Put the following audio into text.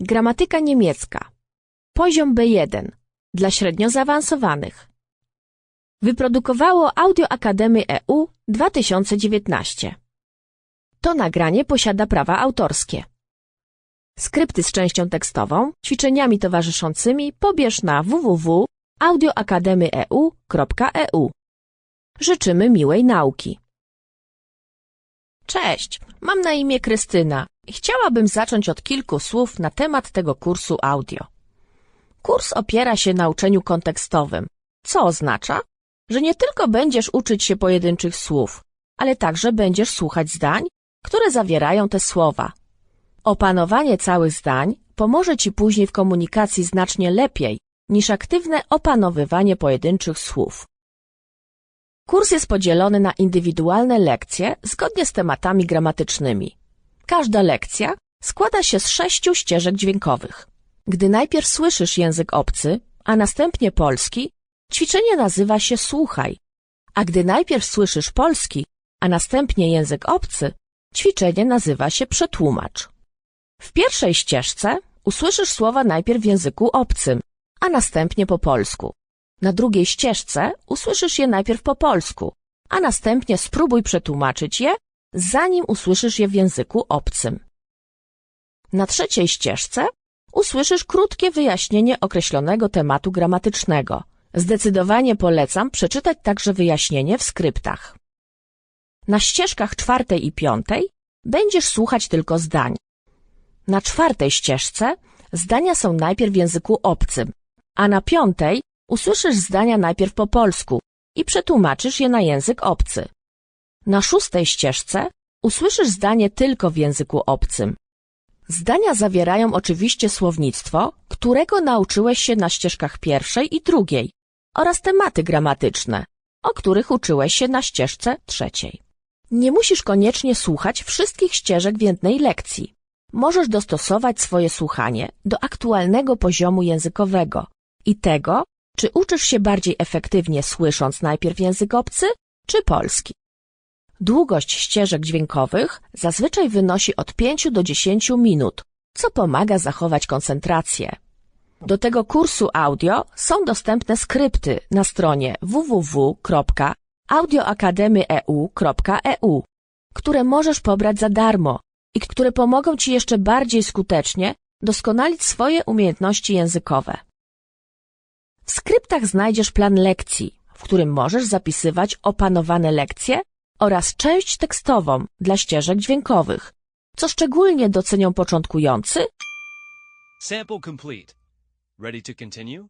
Gramatyka niemiecka. Poziom B1 dla średnio zaawansowanych. Wyprodukowało Audio Akademy EU 2019. To nagranie posiada prawa autorskie. Skrypty z częścią tekstową, ćwiczeniami towarzyszącymi pobierz na www.audioakademyeu.eu. Życzymy miłej nauki. Cześć, mam na imię Krystyna chciałabym zacząć od kilku słów na temat tego kursu audio. Kurs opiera się na uczeniu kontekstowym, co oznacza, że nie tylko będziesz uczyć się pojedynczych słów, ale także będziesz słuchać zdań, które zawierają te słowa. Opanowanie całych zdań pomoże Ci później w komunikacji znacznie lepiej niż aktywne opanowywanie pojedynczych słów. Kurs jest podzielony na indywidualne lekcje zgodnie z tematami gramatycznymi. Każda lekcja składa się z sześciu ścieżek dźwiękowych. Gdy najpierw słyszysz język obcy, a następnie polski, ćwiczenie nazywa się słuchaj, a gdy najpierw słyszysz polski, a następnie język obcy, ćwiczenie nazywa się przetłumacz. W pierwszej ścieżce usłyszysz słowa najpierw w języku obcym, a następnie po polsku. Na drugiej ścieżce usłyszysz je najpierw po polsku, a następnie spróbuj przetłumaczyć je, zanim usłyszysz je w języku obcym. Na trzeciej ścieżce usłyszysz krótkie wyjaśnienie określonego tematu gramatycznego. Zdecydowanie polecam przeczytać także wyjaśnienie w skryptach. Na ścieżkach czwartej i piątej będziesz słuchać tylko zdań. Na czwartej ścieżce zdania są najpierw w języku obcym, a na piątej usłyszysz zdania najpierw po polsku i przetłumaczysz je na język obcy. Na szóstej ścieżce usłyszysz zdanie tylko w języku obcym. Zdania zawierają oczywiście słownictwo, którego nauczyłeś się na ścieżkach pierwszej i drugiej oraz tematy gramatyczne, o których uczyłeś się na ścieżce trzeciej. Nie musisz koniecznie słuchać wszystkich ścieżek w jednej lekcji. Możesz dostosować swoje słuchanie do aktualnego poziomu językowego i tego, czy uczysz się bardziej efektywnie słysząc najpierw język obcy, czy polski. Długość ścieżek dźwiękowych zazwyczaj wynosi od 5 do 10 minut, co pomaga zachować koncentrację. Do tego kursu audio są dostępne skrypty na stronie www.audioakademyeu.eu, które możesz pobrać za darmo i które pomogą Ci jeszcze bardziej skutecznie doskonalić swoje umiejętności językowe. W skryptach znajdziesz plan lekcji, w którym możesz zapisywać opanowane lekcje oraz część tekstową dla ścieżek dźwiękowych, co szczególnie docenią początkujący Sample complete. Ready to continue?